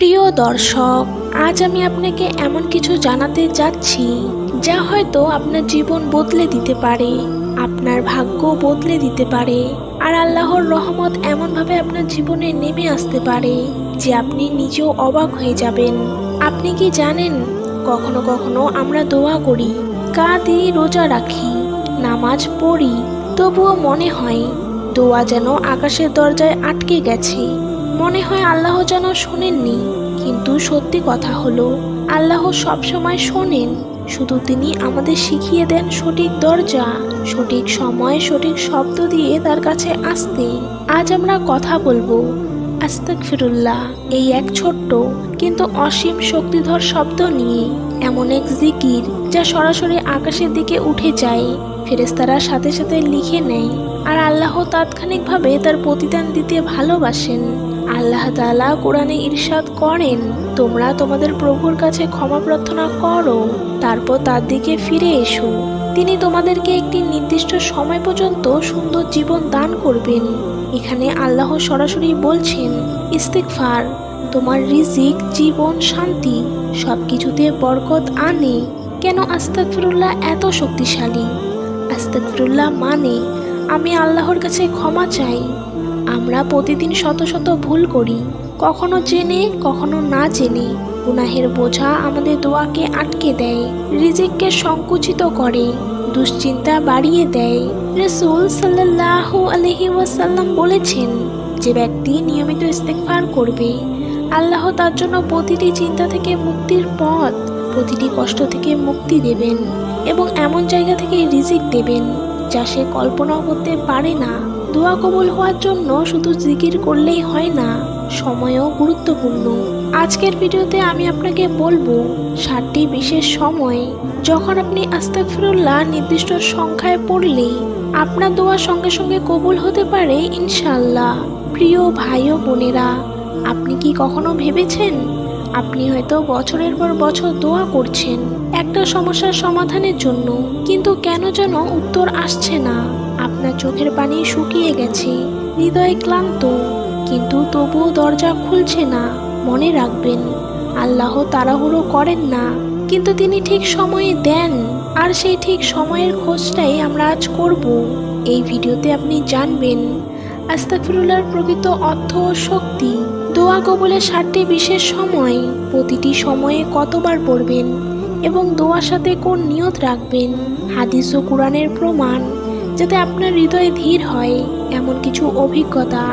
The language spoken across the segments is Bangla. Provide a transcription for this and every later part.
প্রিয় দর্শক, আজ আমি আপনাকে এমন কিছু জানাতে যাচ্ছি যা হয়তো আপনার জীবন বদলে দিতে পারে, আপনার ভাগ্য বদলে দিতে পারে, আর আল্লাহর রহমত এমনভাবে আপনার জীবনে নেমে আসতে পারে যে আপনি নিজেও অবাক হয়ে যাবেন। আপনি কি জানেন, কখনো কখনো আমরা দোয়া করি, কাঁদি, রোজা রাখি, নামাজ পড়ি, তবুও মনে হয় দোয়া যেন আকাশের দরজায় আটকে গেছে। মনে হয় আল্লাহ যেন শোনেননি। কিন্তু সত্যি কথা হলো, আল্লাহ সবসময় শোনেন। শুধু তিনি আমাদের শিখিয়ে দেন সঠিক দরজা, সঠিক সময়, সঠিক শব্দ দিয়ে তার কাছে আসতে। আজ আমরা কথা বলব আস্তাক ফিরুল্লাহ এই এক ছোট্ট কিন্তু অসীম শক্তিধর শব্দ নিয়ে। এমন এক জিকির যা সরাসরি আকাশের দিকে উঠে যায় ফেরেস্তারা সাথে সাথে লিখে নেয়। আর আল্লাহ তাৎক্ষণিকভাবে তার প্রতিদান দিতে ভালোবাসেন। আল্লাহ তালা কোরআনে ইরশাদ করেন, তোমরা তোমাদের প্রভুর কাছে ক্ষমা প্রার্থনা করো, তারপর তার দিকে ফিরে এসো। তিনি তোমাদেরকে একটি নির্দিষ্ট সময় পর্যন্ত সুন্দর জীবন দান করবেন। এখানে আল্লাহ সরাসরি বলছেন ইস্তেকফার তোমার রিজিক, জীবন, শান্তি সব কিছুতে বরকত আনে। কেন আস্তাকফিরুল্লাহ এত শক্তিশালী? আস্তাকফিরুল্লাহ মানে আমি আল্লাহর কাছে ক্ষমা চাই। আমরা প্রতিদিন শত শত ভুল করি। কখনো জেনে, কখনো না জেনে গুনাহের বোঝা আমাদের দোয়াকে আটকে দেয়, রিজিককে সংকুচিত করে, দুশ্চিন্তা বাড়িয়ে দেয়। রসুল সাল্লাহ আলহি ওয়াসাল্লাম বলেছেন, যে ব্যক্তি নিয়মিত ইস্তেকবার করবে, আল্লাহ তার জন্য প্রতিটি চিন্তা থেকে মুক্তির পথ, প্রতিটি কষ্ট থেকে মুক্তি দেবেন এবং এমন জায়গা থেকে রিজিক দেবেন যা সে কল্পনাও করতে পারে না। দোয়া কবুল হওয়ার জন্য শুধু জিকির করলেই হয় না, সময়ও গুরুত্বপূর্ণ। আজকের ভিডিওতে আমি আপনাকে বলব ষাটটি বিশেষ সময়, যখন আপনি আস্তাকফিরুল্লাহ নির্দিষ্ট সংখ্যায় পড়লে আপনার দোয়া সঙ্গে সঙ্গে কবুল হতে পারে ইনশাল্লাহ প্রিয় ভাই ও বোনেরা, আপনি কি কখনো ভেবেছেন? আপনি হয়তো বছরের পর বছর দোয়া করছেন, একটা সমস্যার সমাধানের জন্য, কিন্তু কেন যেন উত্তর আসছে না? আপনার চোখের পানি শুকিয়ে গেছে, হৃদয় ক্লান্ত, কিন্তু তবুও দরজা খুলছে না, মনে রাখবেন, আল্লাহ তাড়াহুড়ো করেন না, কিন্তু তিনি ঠিক সময়ে দেন, আর সেই ঠিক সময়ের খোঁজটাই আমরা আজ করব। এই ভিডিওতে আপনি জানবেন আস্তাকফিরুল্লাহর প্রকৃত অর্থ ও শক্তি, দোয়া কবলে ষাটটি বিশেষ সময়, প্রতিটি সময়ে কতবার পড়বেন এবং দোয়ার সাথে কোন নিয়ত রাখবেন, হাদিস ও কোরআনের প্রমাণ যাতে আপনার হৃদয়ে ধীর হয় এমন কিছু অভিজ্ঞতা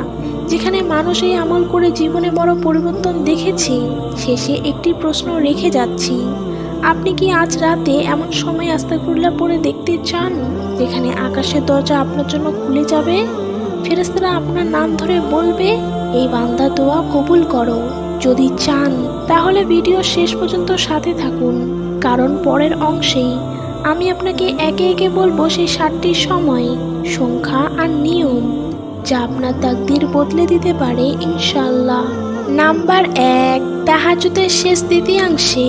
যেখানে মানুষ এই আমল করে জীবনে বড় পরিবর্তন দেখেছে। শেষে একটি প্রশ্ন রেখে যাচ্ছি। আপনি কি আজ রাতে এমন সময় আস্তাকুল্লা পরে দেখতে চান যেখানে আকাশের দরজা আপনার জন্য খুলে যাবে? ফেরেস্তারা আপনার নাম ধরে বলবে, এই বান্দা দোয়া কবুল করো। যদি চান, তাহলে ভিডিও শেষ পর্যন্ত সাথে থাকুন। কারণ পরের অংশেই আমি আপনাকে একে একে বলব সেই সাতটি সময়, সংখ্যা আর নিয়ম, যা আপনার তাকদির বদলে দিতে পারে ইনশাল্লাহ নাম্বার এক তাহাজুদের শেষ দ্বিতীয়াংশে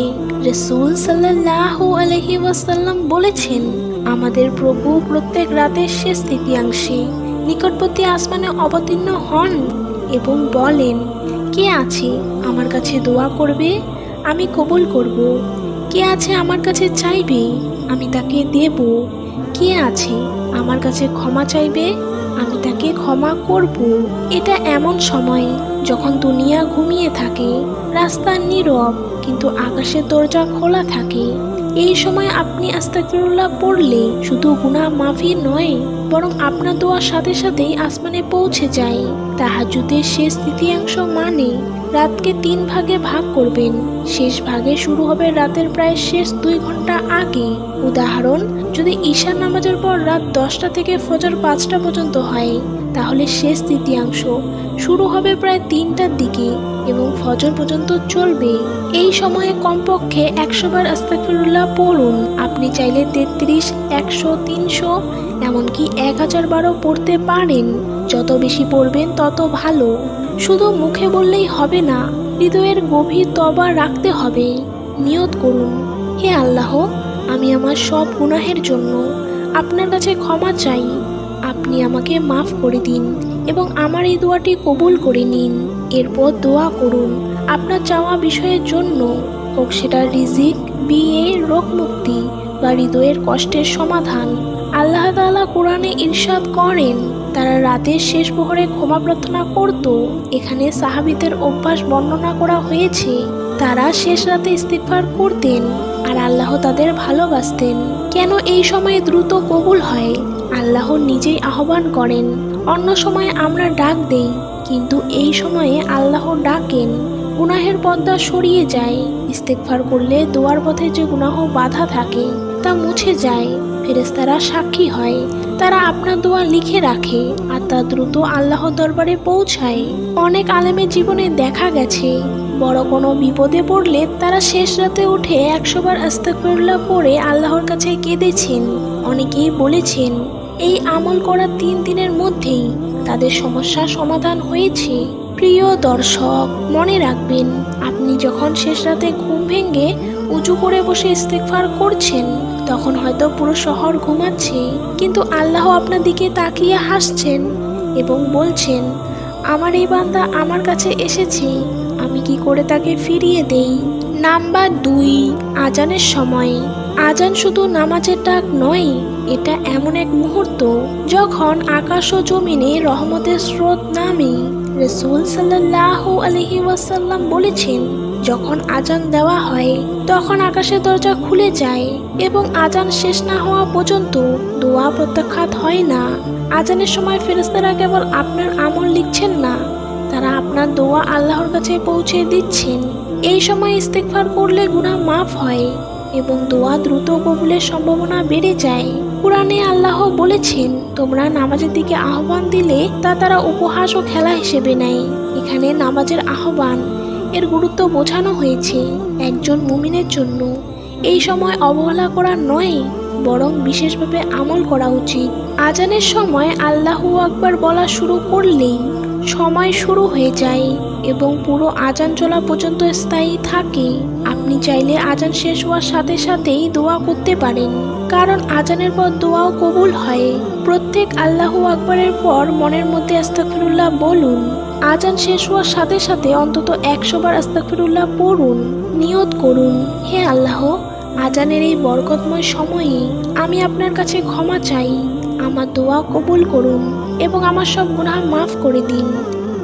রসুল সাল্লাহ আলহি ওয়াসাল্লাম বলেছেন, আমাদের প্রভু প্রত্যেক রাতের শেষ তৃতীয়াংশে নিকটবর্তী আসমানে অবতীর্ণ হন এবং বলেন, কে আছে আমার কাছে দোয়া করবে? আমি কবুল করব। কে আছে আমার কাছে চাইবে? আমি তাকে দেব। কে আছে আমার কাছে ক্ষমা চাইবে? আমি তাকে ক্ষমা করব। এটা এমন সময়, যখন দুনিয়া ঘুমিয়ে থাকে, রাস্তা নীরব, কিন্তু আকাশের দরজা খোলা থাকে। এই সময় আপনি আস্তাকফিরুল্লাহ পড়লে শুধু গুনাহ মাফি নয়, বরং আপনার দোয়ার সাথে সাথেই আসমানে পৌঁছে যায়। তাহাজুদের শেষ তৃতীয়াংশ মানে রাতকে তিন ভাগে ভাগ করবেন। শেষ ভাগে শুরু হবে রাতের প্রায় শেষ দুই ঘণ্টা আগে। উদাহরণ, যদি ঈশা নামাজের পর রাত দশটা থেকে ফজর পাঁচটা পর্যন্ত হয়, তাহলে শেষ তৃতীয়াংশ। শুরু হবে প্রায় তিনটার দিকে। এবং ফজর পর্যন্ত চলবে। এই সময়ে কমপক্ষে একশো বার আস্তাকফিরুল্লাহ পড়ুন। আপনি চাইলে তেত্রিশ, একশো, তিনশো, এমনকি এক হাজার বারও পড়তে পারেন। যত বেশি পড়বেন, তত ভালো। শুধু মুখে বললেই হবে না, হৃদয়ের গভীর তবা রাখতে হবে। নিয়ত করুন, হে আল্লাহ, আমি আমার সব গুনাহের জন্য আপনার কাছে ক্ষমা চাই। আপনি আমাকে মাফ করে দিন এবং আমার এই দোয়াটি কবুল করে নিন। এরপর দোয়া করুন। আপনার চাওয়া বিষয়ের জন্য হোক সেটা রিজিক, বিয়ে রোগ মুক্তি বা হৃদয়ের কষ্টের সমাধান। আল্লাহ তালা কোরআনে ইরশাদ করেন, তারা রাতের শেষ প্রহরে ক্ষমা প্রার্থনা করত। এখানে সাহাবিদের অভ্যাস বর্ণনা করা হয়েছে, তারা শেষ রাতে ইস্তিগফার করতেন আর আল্লাহ তাদের ভালোবাসতেন। কেন এই সময়ে দ্রুত কবুল হয়? আল্লাহ নিজেই আহ্বান করেন, অন্য সময় আমরা ডাক দেই। কিন্তু এই সময়ে আল্লাহ ডাকেন, গুনাহের পর্দা সরিয়ে যায়। ইস্তেকফার করলে দোয়ার পথে যে গুনাহ বাধা থাকে, তা মুছে যায়। ফেরেস্তারা সাক্ষী হয়, তারা আপনার দোয়া লিখে রাখে আর তা দ্রুত আল্লাহর দরবারে পৌঁছায়। অনেক আলেমের জীবনে দেখা গেছে, বড় কোনো বিপদে পড়লে তারা শেষ রাতে উঠে একশোবার আস্তাকফিরুল্লাহ পড়ে আল্লাহর কাছে কেঁদেছেন। অনেকেই বলেছেন এই আমল করার তিন দিনের মধ্যেই তাদের সমস্যার সমাধান হয়েছে। প্রিয় দর্শক, মনে রাখবেন, আপনি যখন শেষ রাতে ঘুম ভেঙে উঁচু করে বসে ইস্তেকফার করছেন, তখন হয়তো পুরো শহর ঘুমাচ্ছে। কিন্তু আল্লাহ আপনার দিকে তাকিয়ে হাসছেন এবং বলছেন, আমার এই বান্দা আমার কাছে এসেছে, আমি কি করে তাকে ফিরিয়ে দেই? নাম্বার দুই, আজানের সময়। আজান শুধু নামাজের ডাক নয়, এটা এমন এক মুহূর্ত যখন আকাশ ও জমিনে রহমতের স্রোত নামে রসুল সাল্লাহ আলহি ওয়াসাল্লাম বলেছেন, যখন আজান দেওয়া হয়, তখন আকাশের দরজা খুলে যায় এবং আজান শেষ না হওয়া পর্যন্ত দোয়া প্রত্যাখ্যাত হয় না। আজানের সময় ফেরেস্তারা কেবল আপনার আমল লিখছেন না, তারা আপনার দোয়া আল্লাহর কাছে পৌঁছে দিচ্ছেন। এই সময় ইস্তেকফার করলে গুনাহ মাফ হয়। এবং দোয়া দ্রুত কবুলের সম্ভাবনা বেড়ে যায়। কোরআনে আল্লাহ বলেছেন, তোমরা নামাজের দিকে আহ্বান দিলে তা তারা উপহাস ও খেলা হিসেবে নেয়। এখানে নামাজের আহ্বান, এর গুরুত্ব বোঝানো হয়েছে একজন মুমিনের জন্য। এই সময় অবহেলা করা নয়, বরং বিশেষভাবে আমল করা উচিত। আজানের সময় আল্লাহু আকবার বলা শুরু করলেই সময় শুরু হয়ে যায় এবং পুরো আজান চলা পর্যন্ত স্থায়ী থাকে। আপনি চাইলে আজান শেষ হওয়ার সাথে সাথেই দোয়া করতে পারেন, কারণ আজানের পর দোয়াও কবুল হয়। প্রত্যেক আল্লাহ আকবরের পর মনের মধ্যে আস্তাকফিরুল্লাহ বলুন। আজান শেষ হওয়ার সাথে সাথে অন্তত একশো বার আস্তাকফিরুল্লাহ পড়ুন, নিয়ত করুন, হে আল্লাহ, আজানের এই বরকতময় সময়ে আমি আপনার কাছে ক্ষমা চাই। আমার দোয়া কবুল করুন। এবং আমার সব গুনাহ মাফ করে দিন।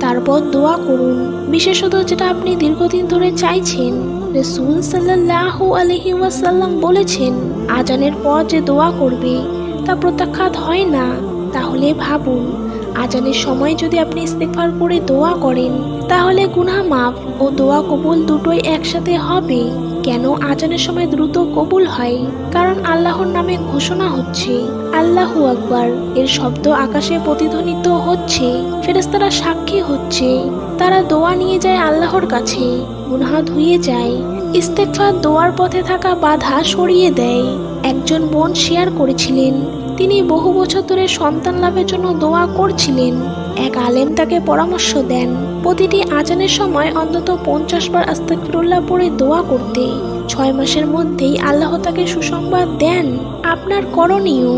তারপর দোয়া করুন, বিশেষত যেটা আপনি দীর্ঘদিন ধরে চাইছেন। রসুল সাল্লাহ আলহি ওয়াসাল্লাম বলেছেন, আজানের পর যে দোয়া করবে, তা প্রত্যাখ্যাত হয় না। তাহলে ভাবুন, আজানের সময় যদি আপনি ইস্তেকফার করে দোয়া করেন, তাহলে গুনাহ মাফ ও দোয়া কবুল দুটোই একসাথে হবে। কেন আজানের সময় দ্রুত কবুল হয়? কারণ আল্লাহর নামে ঘোষণা হচ্ছে, আল্লাহু আকবার। এর শব্দ আকাশে প্রতিধ্বনিত হচ্ছে ফেরেস্তারা সাক্ষী হচ্ছে। তারা দোয়া নিয়ে যায় আল্লাহর কাছে গুনাহ ধুয়ে যায়। ইস্তেকফার দোয়ার পথে থাকা বাধা সরিয়ে দেয়। একজন বোন শেয়ার করেছিলেন, তিনি বহু বছর ধরে সন্তান লাভের জন্য দোয়া করছিলেন। এক আলেম তাকে পরামর্শ দেন। প্রতিটি আজানের সময় অন্তত পঞ্চাশ বার আস্তাকফিরুল্লাহ পড়ে দোয়া করতে ছয় মাসের মধ্যেই আল্লাহ তাকে সুসংবাদ দেন, আপনার করণীয়।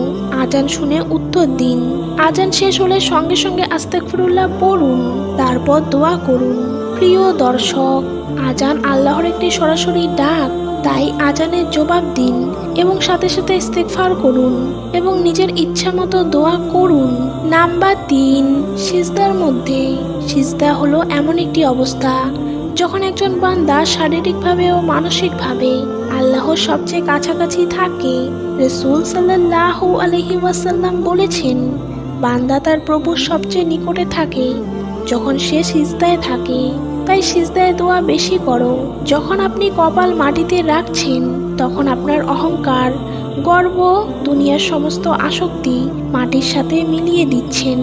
আজান শুনে উত্তর দিন। আজান শেষ হলে সঙ্গে সঙ্গে আস্তাকফিরুল্লাহ পড়ুন, তারপর দোয়া করুন। প্রিয় দর্শক, আজান আল্লাহর একটি সরাসরি ডাক। তাই আজানের জবাব দিন এবং সাথে সাথে ইস্তেকফার করুন এবং নিজের ইচ্ছা মতো দোয়া করুন। নাম্বার তিন, সিজদার মধ্যে। সিজদা হলো এমন একটি অবস্থা যখন একজন বান্দা শারীরিকভাবে ও মানসিকভাবে আল্লাহর সবচেয়ে কাছাকাছি থাকে। রসুল সাল্লাহ আলহি ওয়াসাল্লাম বলেছেন, বান্দা তার প্রভুর সবচেয়ে নিকটে থাকে যখন সে সিজদায় থাকে। তাই সিজদায় দোয়া বেশি করো। যখন আপনি কপাল মাটিতে রাখছেন, তখন আপনার অহংকার, গর্ব, দুনিয়ার সমস্ত আসক্তি মাটির সাথে মিলিয়ে দিচ্ছেন।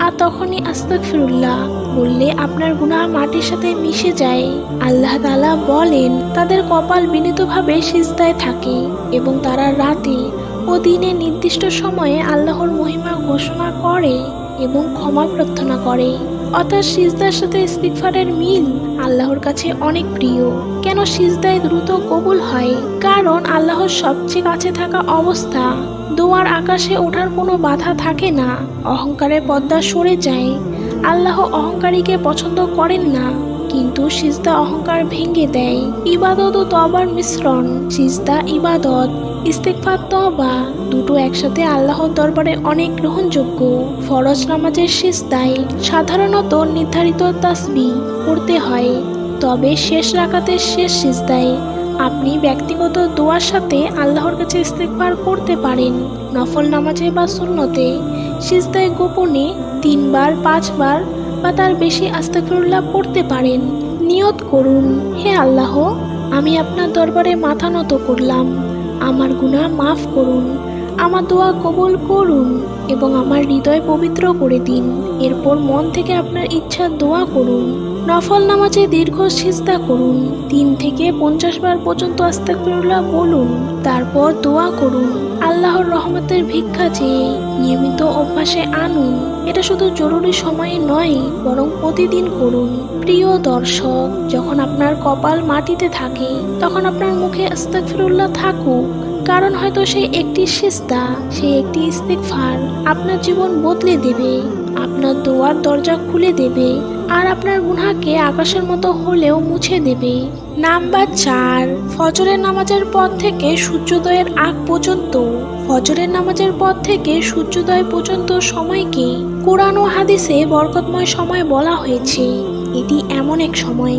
আর তখনই আস্তাকফিরুল্লাহ বললে আপনার গুনাহ মাটির সাথে মিশে যায়। আল্লাহ তাআলা বলেন, তাদের কপাল বিনীতভাবে সিজদায় থাকে এবং তারা রাতে ও দিনে নির্দিষ্ট সময়ে আল্লাহর মহিমা ঘোষণা করে এবং ক্ষমা প্রার্থনা করে। অর্থাৎ সিজদার সাথে ইস্তিগফারের মিল আল্লাহর কাছে অনেক প্রিয়। কেন সিজদায় দ্রুত কবুল হয়? কারণ আল্লাহর সবচেয়ে কাছে থাকা অবস্থা, দোয়ার আকাশে ওঠার কোনো বাধা থাকে না অহংকারের পদ্মা সরে যায়। আল্লাহ অহংকারীকে পছন্দ করেন না, কিন্তু সিজদা অহংকার ভেঙে দেয়। ইবাদত ও তবার মিশ্রণ, সিজদা ইবাদত। ইস্তেকফার তবা দুটো একসাথে আল্লাহর দরবারে অনেক গ্রহণযোগ্য। ফরজ নামাজের সিজদায় সাধারণত নির্ধারিত তাসবি পড়তে হয়। তবে শেষ রাকাতের শেষ সিজদায় আপনি ব্যক্তিগত দোয়ার সাথে আল্লাহর কাছে ইস্তেকবার করতে পারেন। নফল নামাজে বা সুন্নতে সিজদায় গোপনে তিনবার, পাঁচবার বা তার বেশি আস্তাকরুল্লাহ পড়তে পারেন। নিয়ত করুন, হে আল্লাহ, আমি আপনার দরবারে মাথা নত করলাম। আমার গুণা মাফ করুন, আমার দোয়া কবল করুন এবং আমার হৃদয় পবিত্র করে দিন। এরপর মন থেকে আপনার ইচ্ছা দোয়া করুন। নফল নামাজে দীর্ঘ সিজদা করুন। তিন থেকে পঞ্চাশ বার পর্যন্ত আস্তাকফিরুল্লাহ বলুন। তারপর দোয়া করুন। আল্লাহর রহমতের ভিক্ষা চেয়ে নিয়মিত অভ্যাসে আনুন। এটা শুধু জরুরি সময়ে নয়, বরং প্রতিদিন করুন। প্রিয় দর্শক, যখন আপনার কপাল মাটিতে থাকে, তখন আপনার মুখে আস্তাকফিরুল্লাহ থাকুক। কারণ হয়তো সেই একটি সিস্তা সেই একটি ইস্তেকফার আপনার জীবন বদলে দেবে। আপনার দোয়ার দরজা খুলে দেবে। আর আপনার গুনাকে আকাশের মতো হলেও মুছে দেবে। নাম্বার চার, ফজরের নামাজের পর থেকে সূর্যোদয়ের আগ পর্যন্ত। ফজরের নামাজের পর থেকে সূর্যোদয় পর্যন্ত সময়কে কোরআন ও হাদিসে বরকতময় সময় বলা হয়েছে। এটি এমন এক সময়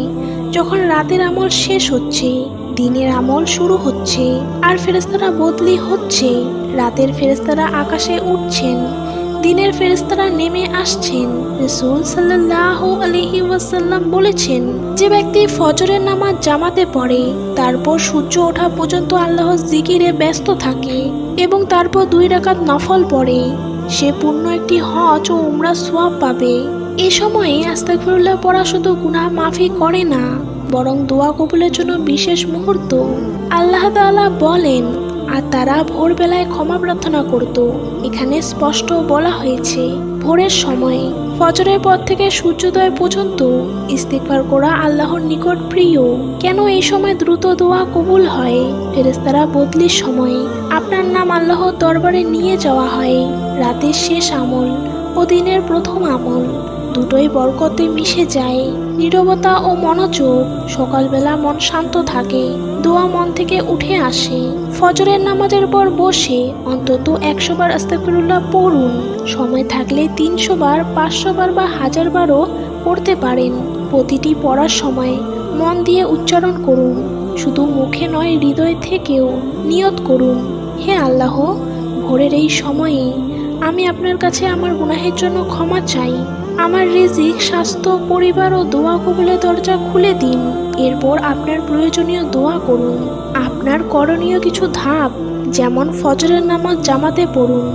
যখন রাতের আমল শেষ হচ্ছে, দিনের আমল শুরু হচ্ছে, আর ফেরেস্তারা বদলি হচ্ছে। রাতের ফেরেস্তারা আকাশে উঠছেন দিনের ফেরেস্তারা নেমে আসছেন। রসুল সাল্লাহ আলহি ওয়াসাল্লাম বলেছেন, যে ব্যক্তি ফজরের নামাজ জামাতে পড়ে, তারপর সূর্য ওঠা পর্যন্ত আল্লাহ জিকিরে ব্যস্ত থাকে এবং তারপর দুই রাকাত নফল পড়ে। সে পূর্ণ একটি হজ ও উমরা সোয়াব পাবে। এ সময়ে আস্তাগফিরুল্লাহ পড়া শুধু গুনাহ মাফি করে না, বরং দোয়া কবুলের জন্য বিশেষ মুহূর্ত। আল্লাহ তাআলা বলেন আর তারা ভোরবেলায় ক্ষমা প্রার্থনা করত। এখানে স্পষ্ট বলা হয়েছে, ভোরের সময় ফজরের পর থেকে সূর্যোদয় পর্যন্ত ইস্তেকবার করা আল্লাহর নিকট প্রিয়। কেন এই সময় দ্রুত দোয়া কবুল হয়? ফেরেস্তারা বদলির সময় আপনার নাম আল্লাহর দরবারে নিয়ে যাওয়া হয়। রাতের শেষ আমল ও দিনের প্রথম আমল। দুটোই বরকতে মিশে যায়। নীরবতা ও মনোযোগ, সকালবেলা মন শান্ত থাকে, দোয়া মন থেকে উঠে আসে। ফজরের নামাজের পর বসে অন্তত একশো বার আস্তাগফিরুল্লাহ পড়ুন। সময় থাকলে তিনশো বার, পাঁচশো বার বা হাজার বারও পড়তে পারেন। প্রতিটি পড়ার সময় মন দিয়ে উচ্চারণ করুন। শুধু মুখে নয়, হৃদয় থেকেও নিয়ত করুন। হে আল্লাহ, ভোরের এই সময়ে আমি আপনার কাছে আমার গুনাহের জন্য ক্ষমা চাই। আমার রিজিক, স্বাস্থ্য, পরিবার ও দোয়া কবুলের দরজা খুলে দিন। এরপর আপনার প্রয়োজনীয় দোয়া করুন। আপনার করণীয় কিছু ধাপ, যেমন ফজরের নামাজ জামাতে পড়ুন,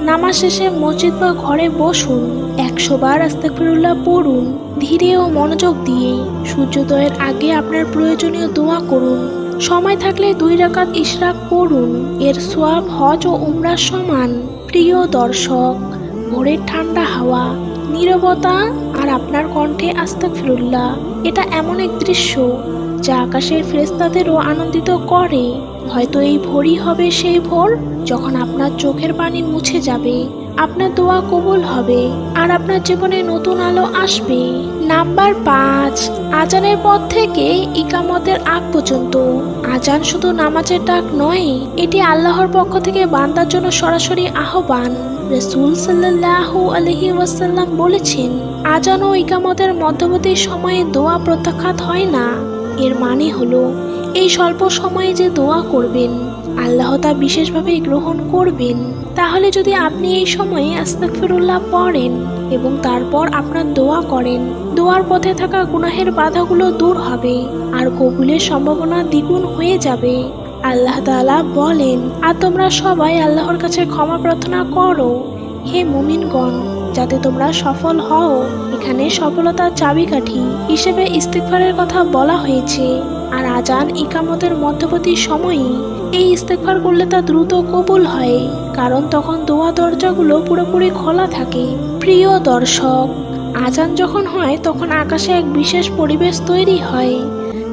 নামাজ শেষে মসজিদ বা ঘরে বসুন, একশো বার আস্তাকফিরুল্লাহ পড়ুন, ধীরে ও মনোযোগ দিয়ে। সূর্যোদয়ের আগে আপনার প্রয়োজনীয় দোয়া করুন। সময় থাকলে দুই রাকাত ইশরাক পড়ুন। এর সোয়াব হজ ও উমরার সমান। প্রিয় দর্শক, ভোরের ঠান্ডা হাওয়া, নীরবতা আর আপনার কণ্ঠে আস্তাক ফিরুল্লাহ এটা এমন এক দৃশ্য যা আকাশের ফেরেস্তাদেরও আনন্দিত করে। হয়তো এই ভোরই হবে সেই ভোর যখন আপনার চোখের পানি মুছে যাবে। আপনার দোয়া কবুল হবে আর আপনার জীবনে নতুন আলো আসবে। নাম্বার পাঁচ, আজানের পর থেকে ইকামতের আগ পর্যন্ত। আজান শুধু নামাজের ডাক নয়, এটি আল্লাহর পক্ষ থেকে বান্দার জন্য সরাসরি আহ্বান। রসুল সাল্লাহ আলহি ওয়াসাল্লাম বলেছেন, আজান ও ইকামতের মধ্যবর্তী সময়ে দোয়া প্রত্যাখ্যাত হয় না। এর মানে হলো, এই স্বল্প সময়ে যে দোয়া করবেন আল্লাহ তা বিশেষভাবে গ্রহণ করবেন। তাহলে যদি আপনি এই সময়ে আস্তাগফিরুল্লাহ পড়েন এবং তারপর আপনার দোয়া করেন, দোয়ার পথে থাকা গুনাহের বাধাগুলো দূর হবে আর কবুলের সম্ভাবনা দ্বিগুণ হয়ে যাবে। আল্লাহ তাআলা বলেন, আর তোমরা সবাই আল্লাহর কাছে ক্ষমা প্রার্থনা করো। হে মুমিনগণ, যাতে তোমরা সফল হও। এখানে সফলতার চাবিকাঠি হিসেবে ইস্তেকফারের কথা বলা হয়েছে। আর আজান ইকামতের মধ্যবর্তী সময়ই এই ইস্তেকফার করলে তা দ্রুত কবুল হয়, কারণ তখন দোয়া দরজাগুলো পুরোপুরি খোলা থাকে। প্রিয় দর্শক, আজান যখন হয়, তখন আকাশে এক বিশেষ পরিবেশ তৈরি হয়।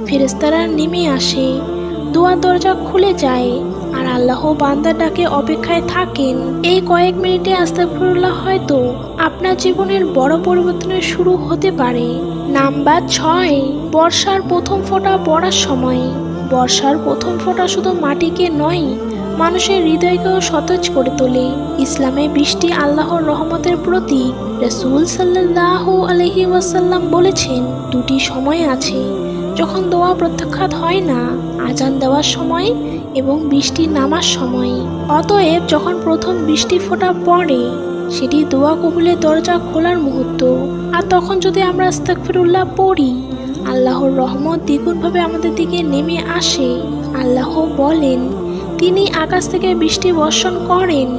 ফেরেস্তারা নেমে আসে, দোয়া দরজা খুলে যায়, আর আল্লাহ বান্দার ডাকে অপেক্ষায় থাকেন। এই কয়েক মিনিটে আস্তাগফিরুল্লাহ হয়তো আপনার জীবনের বড় পরিবর্তনের শুরু হতে পারে। নাম্বার ছয়, বর্ষার প্রথম ফোঁটা পড়ার সময়। বর্ষার প্রথম ফোঁটা শুধু মাটিকে নয়, মানুষের হৃদয়কেও সতেজ করে তোলে। ইসলামে বৃষ্টি আল্লাহর রহমতের প্রতীক, রসুল সাল্লাহ আলহি ওয়াসাল্লাম বলেছেন, দুটি সময় আছে, যখন দোয়া প্রত্যাখ্যাত হয় না, আজান দেওয়ার সময় এবং বৃষ্টি নামার সময়। অতএব যখন প্রথম বৃষ্টি ফোঁটা পড়ে, সেটি দোয়া কবুলের দরজা খোলার মুহূর্ত। আর তখন যদি আমরা আস্তাগফিরুল্লাহ পড়ি আল্লাহর রহমত দ্বিগুণভাবে আমাদের দিকে নেমে আসে। আল্লাহ বলেন, তিনি আকাশ থেকে বৃষ্টি বর্ষণ করেন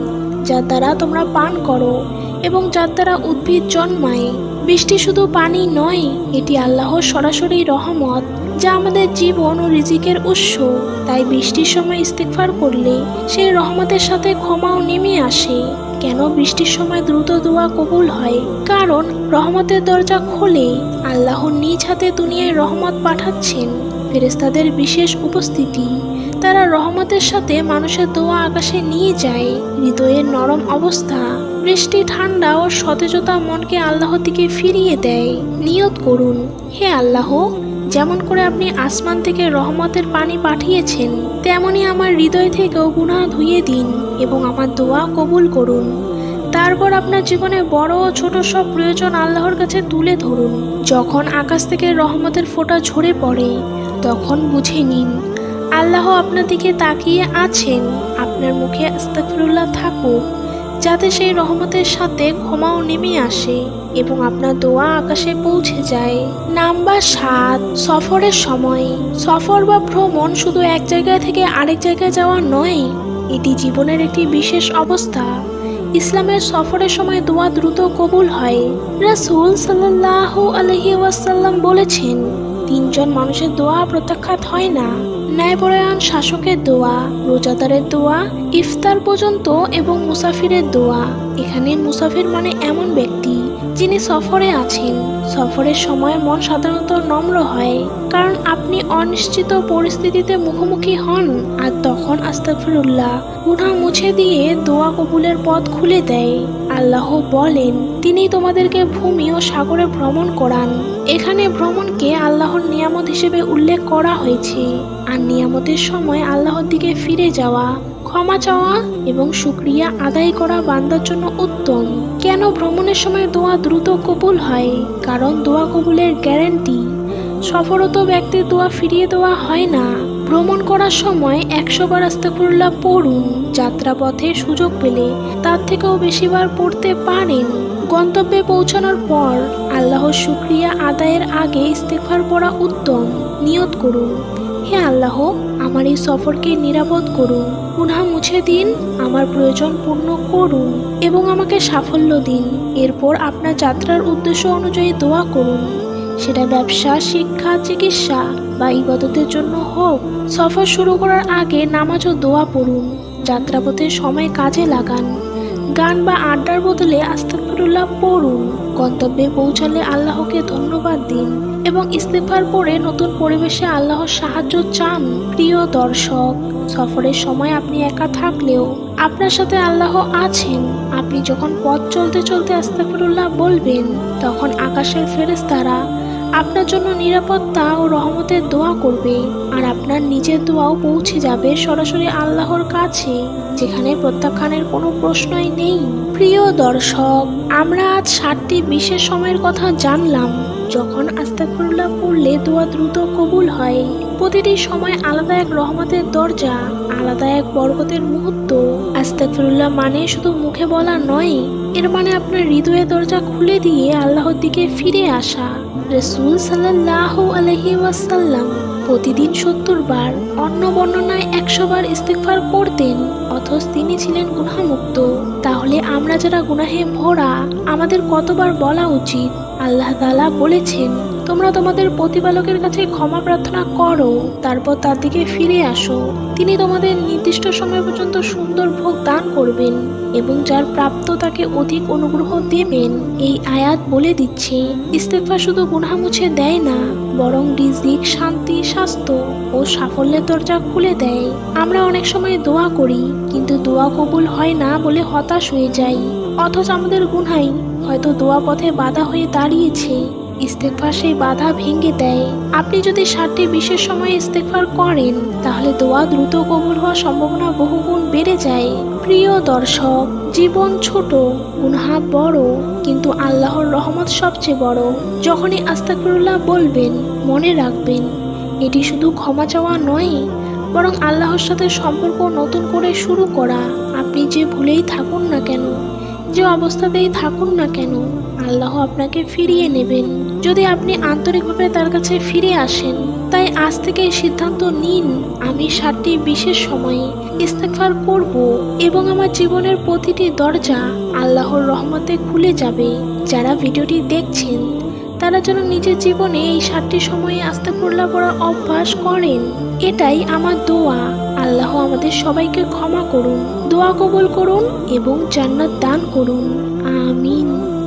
যার দ্বারা তোমরা পান করো এবং যার দ্বারা উদ্ভিদ জন্মায়। বৃষ্টি শুধু পানি নয়, এটি আল্লাহর সরাসরি রহমত, যা আমাদের জীবন ও রিজিকের উৎস। তাই বৃষ্টির সময় ইস্তিগফার করলে সেই রহমতের সাথে ক্ষমাও নেমে আসে। কেন বৃষ্টির সময় দ্রুত দোয়া কবুল হয়? কারণ রহমতের দরজা খোলে আল্লাহ নিজ হাতে দুনিয়ায় রহমত পাঠাচ্ছেন। ফেরেস্তাদের বিশেষ উপস্থিতি, তারা রহমতের সাথে মানুষের দোয়া আকাশে নিয়ে যায়। হৃদয়ের নরম অবস্থা, বৃষ্টি, ঠান্ডা ও সতেজতা মনকে আল্লাহর দিকে ফিরিয়ে দেয়। নিয়ত করুন, হে আল্লাহ যেমন করে আপনি আসমান থেকে রহমতের পানি পাঠিয়েছেন, তেমনি আমার হৃদয় থেকেও গুনাহ ধুয়ে দিন এবং আমার দোয়া কবুল করুন। তারপর আপনার জীবনে বড় ও ছোট সব প্রয়োজন আল্লাহর কাছে তুলে ধরুন। যখন আকাশ থেকে রহমতের ফোঁটা ঝরে পড়ে, তখন বুঝে নিন, আল্লাহ আপনার দিকে তাকিয়ে আছেন। আপনার মুখে আস্তাগফিরুল্লাহ থাকুক, যাতে সেই রহমতের সাথে ক্ষমাও নেমে আসে। এবং আপনার দোয়া আকাশে পৌঁছে যায়। নাম্বার সাত, সফরের সময়। সফর বা ভ্রমণ শুধু এক জায়গা থেকে আরেক জায়গায় যাওয়া নয়, এটি জীবনের একটি বিশেষ অবস্থা। ইসলামের সফরের সময় দোয়া দ্রুত কবুল হয়। রাসূল সাল্লাহ আলহি ওয়াসাল্লাম বলেছেন, তিনজন মানুষের দোয়া প্রত্যাখ্যাত হয় না। ন্যায়পরায়ণ শাসকের দোয়া, রোজাদারের দোয়া, ইফতার পর্যন্ত এবং মুসাফিরের দোয়া। এখানে মুসাফির মানে এমন ব্যক্তি যিনি সফরে আছেন, সফরের সময় মন সাধারণত নম্র হয়, কারণ আপনি অনিশ্চিত পরিস্থিতিতে মুখোমুখি হন আর তখন আস্তাগফিরুল্লাহ গুনাহ মুছে দিয়ে দোয়া কবুলের পথ খুলে দেয়। আল্লাহ বলেন, তিনি তোমাদেরকে ভূমি ও সাগরে ভ্রমণ করান। এখানে ভ্রমণকে আল্লাহর নিয়ামত হিসেবে উল্লেখ করা হয়েছে। আর নিয়ামতের সময় আল্লাহর দিকে ফিরে যাওয়া ক্ষমা চাওয়া এবং সুক্রিয়া আদায় করা বান্দার জন্য উত্তম। কেন ভ্রমণের সময় দোয়া দ্রুত কবুল হয়? কারণ দোয়া কবুলের গ্যারান্টি। সফরত ব্যক্তির দোয়া ফিরিয়ে দেওয়া হয় না। ভ্রমণ করার সময় একশো বার আস্তাকুল্লাহ পড়ুন, যাত্রাপথে সুযোগ পেলে তার থেকেও বেশিবার পড়তে পারেন। গন্তব্যে পৌঁছানোর পর আল্লাহর শুক্রিয়া আদায়ের আগে ইস্তেফার পড়া উত্তম। নিয়ত করুন, হে আল্লাহ, আমার এই সফরকে নিরাপদ করুন। পুনঃ মুছে দিন, আমার প্রয়োজন পূর্ণ করুন এবং আমাকে সাফল্য দিন। এরপর আপনার যাত্রার উদ্দেশ্য অনুযায়ী দোয়া করুন। সেটা ব্যবসা, শিক্ষা, চিকিৎসা বা ইবাদতের জন্য হোক। সফর শুরু করার আগে নামাজ ও দোয়া পড়ুন। যাত্রাপথের সময় কাজে লাগান। গান বা আড্ডার বদলে আস্তাগফিরুল্লাহ পড়ুন। গন্তব্যে পৌঁছালে আল্লাহকে ধন্যবাদ দিন। এবং ইস্তেফার পরে নতুন পরিবেশে আল্লাহর সাহায্য চান। প্রিয় দর্শক, সফরের সময় আপনি একা থাকলেও আপনার সাথে আল্লাহ আছেন। আপনি যখন পথ চলতে চলতে আস্তাফিরুল্লাহ বলবেন, তখন আকাশের ফেরেশতারা আপনার জন্য নিরাপত্তা ও রহমতের দোয়া করবে আর আপনার নিজের দোয়াও পৌঁছে যাবে সরাসরি আল্লাহর কাছে, যেখানে প্রত্যাখ্যানের কোনো প্রশ্নই নেই। প্রিয় দর্শক, আমরা আজ সাতটি বিশেষ সময়ের কথা জানলাম। যখন আস্তাগফিরুল্লাহ পড়লে দোয়া দ্রুত কবুল হয়, প্রতিটি সময় আলাদা এক রহমতের দরজা, আলাদা এক বরকতের মুহূর্ত। আস্তাগফিরুল্লাহ মানে শুধু মুখে বলা নয়, এর মানে আপনার হৃদয়ের দরজা খুলে দিয়ে আল্লাহর দিকে ফিরে আসা। রসুল সাল্লাহ আলহি ওয়াসাল্লাম প্রতিদিন সত্তর বার অন্য বর্ণনায় একশো বার ইস্তেকফার করতেন, অথচ তিনি ছিলেন গুনামুক্ত তাহলে আমরা যারা গুনাহে ভরা, আমাদের কতবার বলা উচিত? আল্লাহ তালা বলেছেন তোমরা তোমাদের প্রতিপালকের কাছে ক্ষমা প্রার্থনা করো, তারপর তার দিকে ফিরে আসো। তিনি তোমাদের নির্দিষ্ট সময় পর্যন্ত সুন্দর ভোগ দান করবেন এবং যার প্রাপ্ত তাকে অধিক অনুগ্রহ দেবেন। এই আয়াত বলে দিচ্ছে ইস্তেফা শুধু গুনাহ মুছে দেয় না, বরং রিজিক, শান্তি, স্বাস্থ্য ও সাফল্যের দরজা খুলে দেয়। আমরা অনেক সময় দোয়া করি, কিন্তু দোয়া কবুল হয় না বলে হতাশ হয়ে যাই। অথচ আমাদের গুনাই হয়তো দোয়া পথে বাধা হয়ে দাঁড়িয়েছে। ইস্তেকফার সেই বাধা ভেঙে দেয়। আপনি যদি ষাটটি বিশেষ সময়ে ইস্তেকফার করেন, তাহলে দোয়া দ্রুত কবুল হওয়ার সম্ভাবনা বহুগুণ বেড়ে যায়। প্রিয় দর্শক, জীবন ছোট, গুনহা বড়, কিন্তু আল্লাহর রহমত সবচেয়ে বড়। যখনই আস্তাকফিরুল্লাহ বলবেন, মনে রাখবেন, এটি শুধু ক্ষমা চাওয়া নয়, বরং আল্লাহর সাথে সম্পর্ক নতুন করে শুরু করা। আপনি যে ভুলেই থাকুন না কেন, যে অবস্থাতেই থাকুন না কেন আল্লাহ আপনাকে ফিরিয়ে নেবেন। যদি আপনি আন্তরিকভাবে তার কাছে ফিরে আসেন, তাই আজ থেকে সিদ্ধান্ত নিন, আমি সাতটি বিশেষ সময়ে ইস্তেকফার করব এবং আমার জীবনের প্রতিটি দরজা আল্লাহর রহমতে খুলে যাবে। যারা ভিডিওটি দেখছেন, তারা যেন নিজের জীবনে এই সাতটি সময়ে আস্তাকুল্লা পড়ার অভ্যাস করেন। এটাই আমার দোয়া। আল্লাহ আমাদের সবাইকে ক্ষমা করুন, দোয়া কবল করুন এবং জান্নাত দান করুন। আমিন।